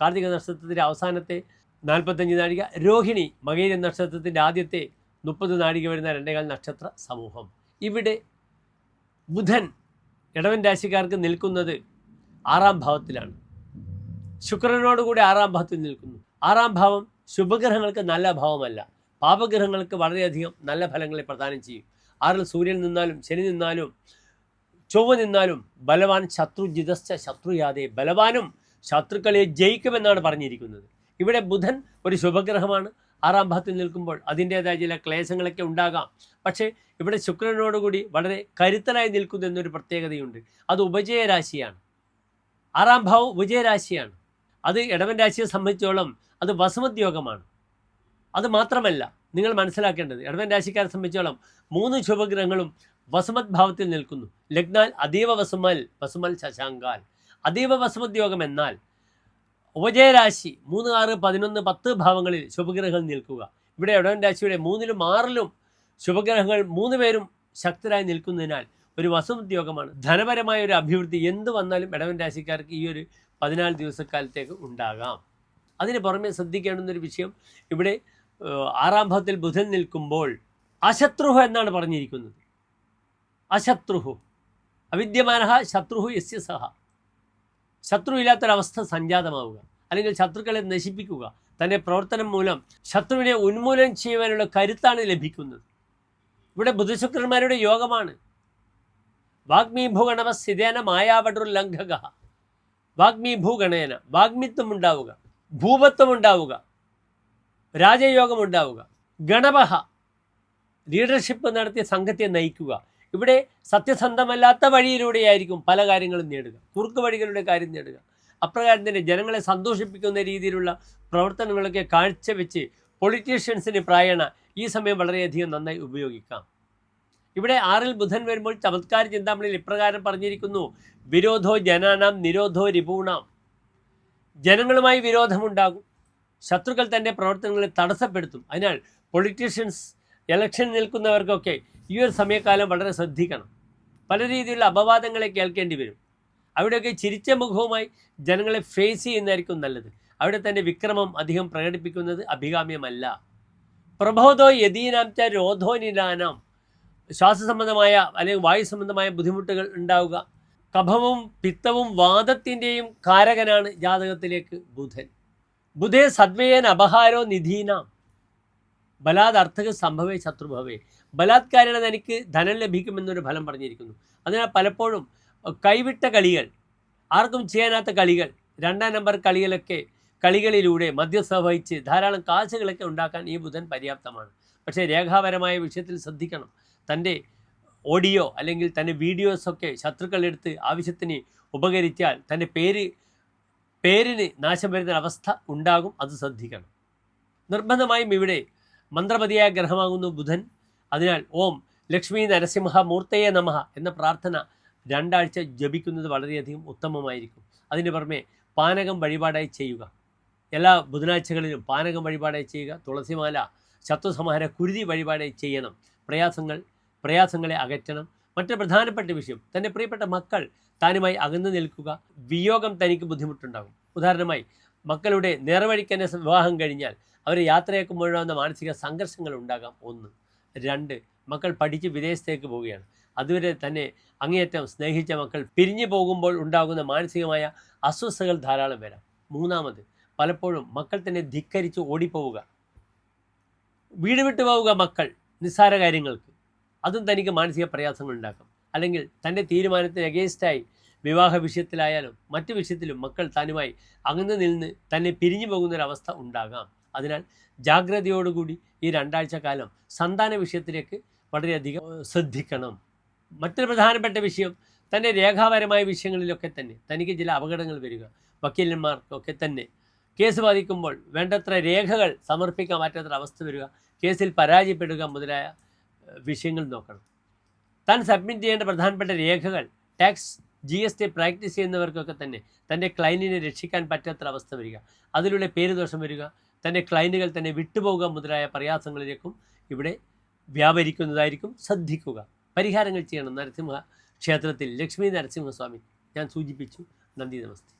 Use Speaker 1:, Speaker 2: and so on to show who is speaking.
Speaker 1: കാർത്തിക നക്ഷത്രത്തിന്റെ അവസാനത്തെ നാൽപ്പത്തഞ്ച് നാഴിക രോഹിണി മകേരി നക്ഷത്രത്തിന്റെ ആദ്യത്തെ മുപ്പത് നാഴിക വരുന്ന രണ്ടേകാൽ നക്ഷത്ര സമൂഹം. ഇവിടെ ബുധൻ ഇടവൻ രാശിക്കാർക്ക് നിൽക്കുന്നത് ആറാം ഭാവത്തിലാണ്. ശുക്രനോടുകൂടി ആറാം ഭാവത്തിൽ നിൽക്കുന്നു. ആറാം ഭാവം ശുഭഗ്രഹങ്ങൾക്ക് നല്ല ഭാവമല്ല. പാപഗ്രഹങ്ങൾക്ക് വളരെയധികം നല്ല ഫലങ്ങളെ പ്രദാനം ചെയ്യും. ആറിൽ സൂര്യൻ നിന്നാലും ശനി നിന്നാലും ചൊവ്വ നിന്നാലും ബലവാൻ ശത്രുജിതസ്ഥ ശത്രുയാതെ ബലവാനും ശത്രുക്കളെ ജയിക്കുമെന്നാണ് പറഞ്ഞിരിക്കുന്നത്. ഇവിടെ ബുധൻ ഒരു ശുഭഗ്രഹമാണ്. ആറാം ഭാഗത്തിൽ നിൽക്കുമ്പോൾ അതിന്റേതായ ചില ക്ലേശങ്ങളൊക്കെ ഉണ്ടാകാം. പക്ഷേ ഇവിടെ ശുക്രനോടുകൂടി വളരെ കരുത്തനായി നിൽക്കുന്നു എന്നൊരു പ്രത്യേകതയുണ്ട്. അത് ഉപജയരാശിയാണ്. ആറാം ഭാവം ഉപജയരാശിയാണ് അത് ഇടവൻ രാശിയെ സംബന്ധിച്ചോളം അത് വസുമത് യോഗമാണ് അത് മാത്രമല്ല നിങ്ങൾ മനസ്സിലാക്കേണ്ടത് ഇടവൻ രാശിക്കാരെ സംബന്ധിച്ചോളം മൂന്ന് ശുഭഗ്രഹങ്ങളും വസുമത് ഭാവത്തിൽ നിൽക്കുന്നു. ലഗ്നാൽ അതീവ വസുമൽ വസുമൽ ശശാങ്കാൽ. അതീവ ഭസ്മദ്യോഗം എന്നാൽ ഉപജയരാശി മൂന്ന് ആറ് പതിനൊന്ന് പത്ത് ഭാവങ്ങളിൽ ശുഭഗ്രഹങ്ങൾ നിൽക്കുക. ഇവിടെ ഇടവൻ രാശിയുടെ മൂന്നിലും ആറിലും ശുഭഗ്രഹങ്ങൾ മൂന്ന് പേരും ശക്തരായി നിൽക്കുന്നതിനാൽ ഒരു വസുദ്യോഗമാണ് ധനപരമായ ഒരു അഭിവൃദ്ധി എന്ത് വന്നാലും ഇടവൻ രാശിക്കാർക്ക് ഈ ഒരു പതിനാല് ദിവസക്കാലത്തേക്ക് ഉണ്ടാകാം. അതിന് പുറമെ ശ്രദ്ധിക്കേണ്ടുന്നൊരു വിഷയം ഇവിടെ ആറാം ഭാവത്തിൽ ബുധൻ നിൽക്കുമ്പോൾ അശത്രുഹു എന്നാണ് പറഞ്ഞിരിക്കുന്നത്. അശത്രുഹു. അവിദ്യമാനഹ ശത്രുഹു യസ്യ സഹ ശത്രു ഇല്ലാത്തൊരവസ്ഥ സംജാതമാവുക. അല്ലെങ്കിൽ ശത്രുക്കളെ നശിപ്പിക്കുക. തന്റെ പ്രവർത്തനം മൂലം ശത്രുവിനെ ഉന്മൂലനം ചെയ്യുവാനുള്ള കരുത്താണ് ലഭിക്കുന്നത്. ഇവിടെ ബുധശുക്രന്മാരുടെ യോഗമാണ്. വാഗ്മി ഭൂഗണവ സ്ഥിതേന മായാവടർ ലംഘക. വാഗ്മി ഭൂഗണേന വാഗ്മിത്വം ഉണ്ടാവുക ഭൂപത്വം ഉണ്ടാവുക രാജയോഗം ഉണ്ടാവുക ഗണപഹ. ലീഡർഷിപ്പ് നടത്തിയ സംഘത്തെ നയിക്കുക. ഇവിടെ സത്യസന്ധമല്ലാത്ത വഴിയിലൂടെയായിരിക്കും പല കാര്യങ്ങളും നേടുക. കുറുക്ക് വഴികളുടെ കാര്യം നേടുക. അപ്രകാരം തന്നെ ജനങ്ങളെ സന്തോഷിപ്പിക്കുന്ന രീതിയിലുള്ള പ്രവർത്തനങ്ങളൊക്കെ കാഴ്ചവെച്ച് പൊളിറ്റീഷ്യൻസിന് പ്രായണ ഈ സമയം വളരെയധികം നന്നായി ഉപയോഗിക്കാം. ഇവിടെ ആറിൽ ബുധൻ വരുമ്പോൾ ചമത്കാര ചിന്താമണിയിൽ ഇപ്രകാരം പറഞ്ഞിരിക്കുന്നു. വിരോധോ ജനാനാം നിരോധോ രിപൂണാം. ജനങ്ങളുമായി വിരോധമുണ്ടാകും. ശത്രുക്കൾ തന്റെ പ്രവർത്തനങ്ങളെ തടസ്സപ്പെടുത്തും. അതിനാൽ പൊളിറ്റീഷ്യൻസ് ഇലക്ഷൻ നിൽക്കുന്നവർക്കൊക്കെ ഈ ഒരു സമയക്കാലം വളരെ ശ്രദ്ധിക്കണം. പല രീതിയിലുള്ള അപവാദങ്ങളെ കേൾക്കേണ്ടി വരും. അവിടെയൊക്കെ ചിരിച്ച മുഖവുമായി ജനങ്ങളെ ഫേസ് ചെയ്യുന്നതായിരിക്കും നല്ലത്. അവിടെ തന്നെ വിക്രമം അധികം പ്രകടിപ്പിക്കുന്നത് അഭികാമ്യമല്ല. പ്രബോധോ യദീനാം ച രോധോ ശ്വാസ സംബന്ധമായ അല്ലെങ്കിൽ വായു സംബന്ധമായ ബുദ്ധിമുട്ടുകൾ ഉണ്ടാവുക. കഭവും പിത്തവും വാദത്തിന്റെയും കാരകനാണ് ജാതകത്തിലേക്ക് ബുധൻ. ബുധേ സദ്വയേൻ അപഹാരോ നിധീനാം. ബലാത് അർത്ഥക സംഭവേ ശത്രുഭവേ. ബലാത്കാരണ തനിക്ക് ധനം ലഭിക്കുമെന്നൊരു ഫലം പറഞ്ഞിരിക്കുന്നു. അതിനാൽ പലപ്പോഴും കൈവിട്ട കളികൾ ആർക്കും ചെയ്യാനാത്ത കളികൾ രണ്ടാം നമ്പർ കളികളൊക്കെ കളികളിലൂടെ മദ്യസ്ഥ വഹിച്ച് ധാരാളം കാശുകളൊക്കെ ഉണ്ടാക്കാൻ ഈ ബുധൻ പര്യാപ്തമാണ്. പക്ഷേ രേഖാപരമായ വിഷയത്തിൽ ശ്രദ്ധിക്കണം. തന്റെ ഓഡിയോ അല്ലെങ്കിൽ തന്റെ വീഡിയോസൊക്കെ ശത്രുക്കളെടുത്ത് ആവശ്യത്തിന് ഉപകരിച്ചാൽ തന്റെ പേര് പേരിന് നാശം വരുന്ന അവസ്ഥ ഉണ്ടാകും അത് ശ്രദ്ധിക്കണം. നിർബന്ധമായും ഇവിടെ മന്ത്രപതിയായ ഗ്രഹമാകുന്നു ബുധൻ. അതിനാൽ ഓം ലക്ഷ്മി നരസിംഹ മൂർത്തയെ നമഹ എന്ന പ്രാർത്ഥന രണ്ടാഴ്ച ജപിക്കുന്നത് വളരെയധികം ഉത്തമമായിരിക്കും. അതിന് പുറമെ പാനകം വഴിപാടായി ചെയ്യുക. എല്ലാ ബുധനാഴ്ചകളിലും പാനകം വഴിപാടായി ചെയ്യുക. തുളസിമാല ശത്രുസംഹാര കുരുതി വഴിപാടായി ചെയ്യണം. പ്രയാസങ്ങൾ പ്രയാസങ്ങളെ അകറ്റണം. മറ്റൊരു പ്രധാനപ്പെട്ട വിഷയം തന്റെ പ്രിയപ്പെട്ട മക്കൾ താനുമായി അകന്നു നിൽക്കുക. വിയോഗം തനിക്ക് ബുദ്ധിമുട്ടുണ്ടാകും. ഉദാഹരണമായി മക്കളുടെ നേർവഴിക്കന്നെ വിവാഹം കഴിഞ്ഞാൽ അവരെ മുഴുവൻ മാനസിക സംഘർഷങ്ങൾ ഉണ്ടാകാം. ഒന്ന്. രണ്ട്. മക്കൾ പഠിച്ച് വിദേശത്തേക്ക് പോവുകയാണ്. അതുവരെ തന്നെ അങ്ങേയറ്റം സ്നേഹിച്ച മക്കൾ പിരിഞ്ഞു പോകുമ്പോൾ ഉണ്ടാകുന്ന മാനസികമായ അസ്വസ്ഥകൾ ധാരാളം വരാം. മൂന്നാമത് പലപ്പോഴും മക്കൾ തന്നെ ധിക്കരിച്ച് ഓടിപ്പോവുക. വീട് വിട്ടു പോവുക മക്കൾ നിസ്സാര കാര്യങ്ങൾക്ക്. അതും തനിക്ക് മാനസിക പ്രയാസങ്ങൾ ഉണ്ടാക്കും. അല്ലെങ്കിൽ തന്റെ തീരുമാനത്തിന് അഗേൻസ്റ്റായി വിവാഹ വിഷയത്തിലായാലും മറ്റു വിഷയത്തിലും മക്കൾ താനുമായി അകന്നു നിന്ന് തന്നെ പിരിഞ്ഞു പോകുന്നൊരവസ്ഥ ഉണ്ടാകാം. അതിനാൽ ജാഗ്രതയോടുകൂടി ഈ രണ്ടാഴ്ച കാലം സന്താന വിഷയത്തിലേക്ക് വളരെയധികം ശ്രദ്ധിക്കണം. മറ്റൊരു പ്രധാനപ്പെട്ട വിഷയം തന്റെ രേഖാപരമായ വിഷയങ്ങളിലൊക്കെ തന്നെ തനിക്ക് ചില അപകടങ്ങൾ വരിക. വക്കീലന്മാർക്കൊക്കെ തന്നെ കേസ് ബാധിക്കുമ്പോൾ വേണ്ടത്ര രേഖകൾ സമർപ്പിക്കാൻ പറ്റാത്ത അവസ്ഥ വരിക. കേസിൽ പരാജയപ്പെടുക മുതലായ വിഷയങ്ങൾ നോക്കണം. താൻ സബ്മിറ്റ് ചെയ്യേണ്ട പ്രധാനപ്പെട്ട രേഖകൾ tax G S T practice ചെയ്യുന്നവർക്കൊക്കെ തന്നെ തന്റെ ക്ലയന്റിനെ രക്ഷിക്കാൻ പറ്റാത്ത അവസ്ഥ വരിക. അതിലൂടെ പേരുദോഷം വരിക തന്റെ ക്ലയന്റുകൾ തന്നെ വിട്ടുപോകുക മുതലായ പ്രയാസങ്ങളിലേക്കും ഇവിടെ വ്യാപരിക്കുന്നതായിരിക്കും ശ്രദ്ധിക്കുക. പരിഹാരങ്ങൾ ചെയ്യണം നരസിംഹ ക്ഷേത്രത്തിൽ. ലക്ഷ്മി നരസിംഹസ്വാമി. ഞാൻ സൂചിപ്പിച്ചു. നന്ദി നമസ്തേ.